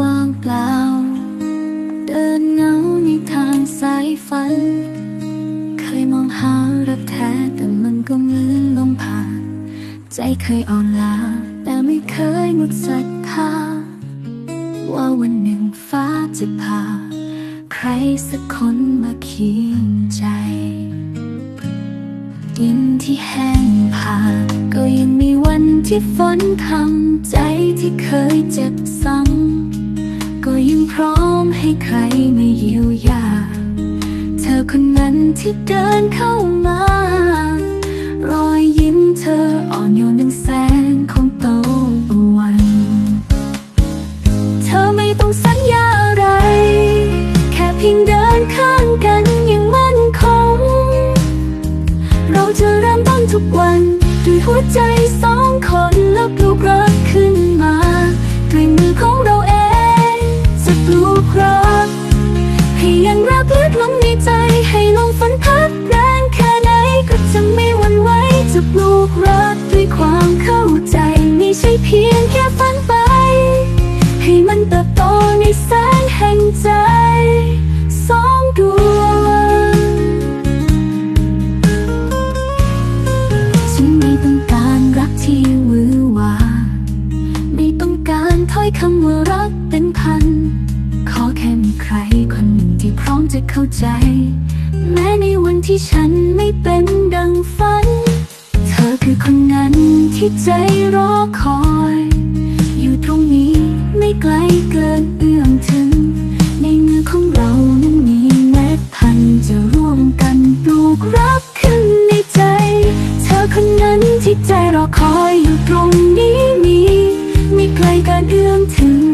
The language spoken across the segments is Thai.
ว่างเปล่า เดินเงาในทางสายฝัน เคยมองหารักแท้แต่มันก็เหมือนลมผ่านใจเคยอ่อนล้าแต่ไม่เคยหมดศรัทธาว่าวันหนึ่งฟ้าจะพา ใครสักคนมาเคียงใจ ดินที่แห้งผากก็ยังมีวันที่ฝนทำใจที่เคยเจ็บซ้ำก็ยังพร้อมให้ใครมาเยียวยา เธอคนนั้นที่เดินเข้ามารอยยิ้มเธออ่อนโยนดังแสงของ ฝนพัดแรงแค่ไหนก็จะไม่หวั่นไหวจะปลูกรักด้วยความเข้าใจไม่ใช่เพียงแค่ฝันไป ให้มันเติบโตในแสงแห่งใจสองดวงฉันไม่ต้องการรักที่วือหวาไม่ต้องการถ้อยคำว่ารักเป็นพัน แค่มีใครคนหนึ่งที่พร้อมจะเข้าใจ แม้ในวันที่ฉันไม่เป็นดังฝัน เธอคือคนนั้นที่ใจรอคอย อยู่ตรงนี้ไม่ไกลเกินเอื้อมถึง ในมือของเรานั้นมีเม็ดพันธุ์จะร่วมกันปลูกรักขึ้นในใจ เธอคนนั้นที่ใจรอคอยอยู่ตรงนี้มี ไม่ไกลเกินเอื้อมถึง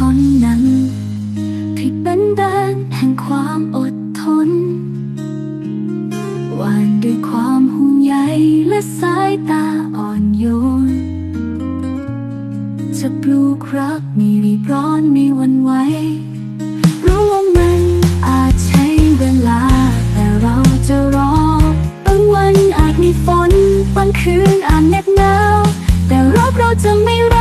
คนนั้นที่เป็นแดนแห่งความอดทนหวานด้วยความห่วงใยและสายตาอ่อนโยน จะปลูกรักไมีรีบร้อนไม่วันไหวรู้ว่ามันอาจใช้เวลา แต่เราจะรอบางวันอาจมีฝนบางคืนอาจเหน็บหนาวแต่รอบเราจะไม่ร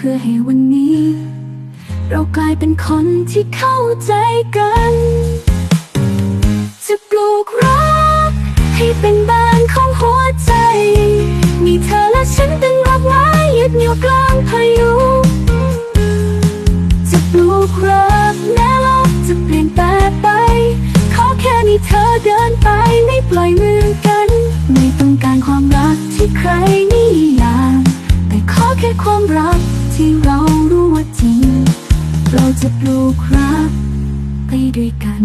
เพื่อให้วันนี้ เรากลายเป็นคนที่เข้าใจกัน จะปลูกรักให้เป็นบ้านของหัวใจ มีเธอและฉันเป็นรักไว้ยึดเหนี่ยวกลางพายุจะปลูกรักแม้โลกจะเปลี่ยนแปลงไป ขอแค่นี้เธอเดินไปไม่ปล่อยมือกัน ไม่ต้องการความรักที่ใครนิยามแต่ขอแค่ความรัก ที่เรารู้ว่าจริง เราจะปลูกรักไปด้วยกัน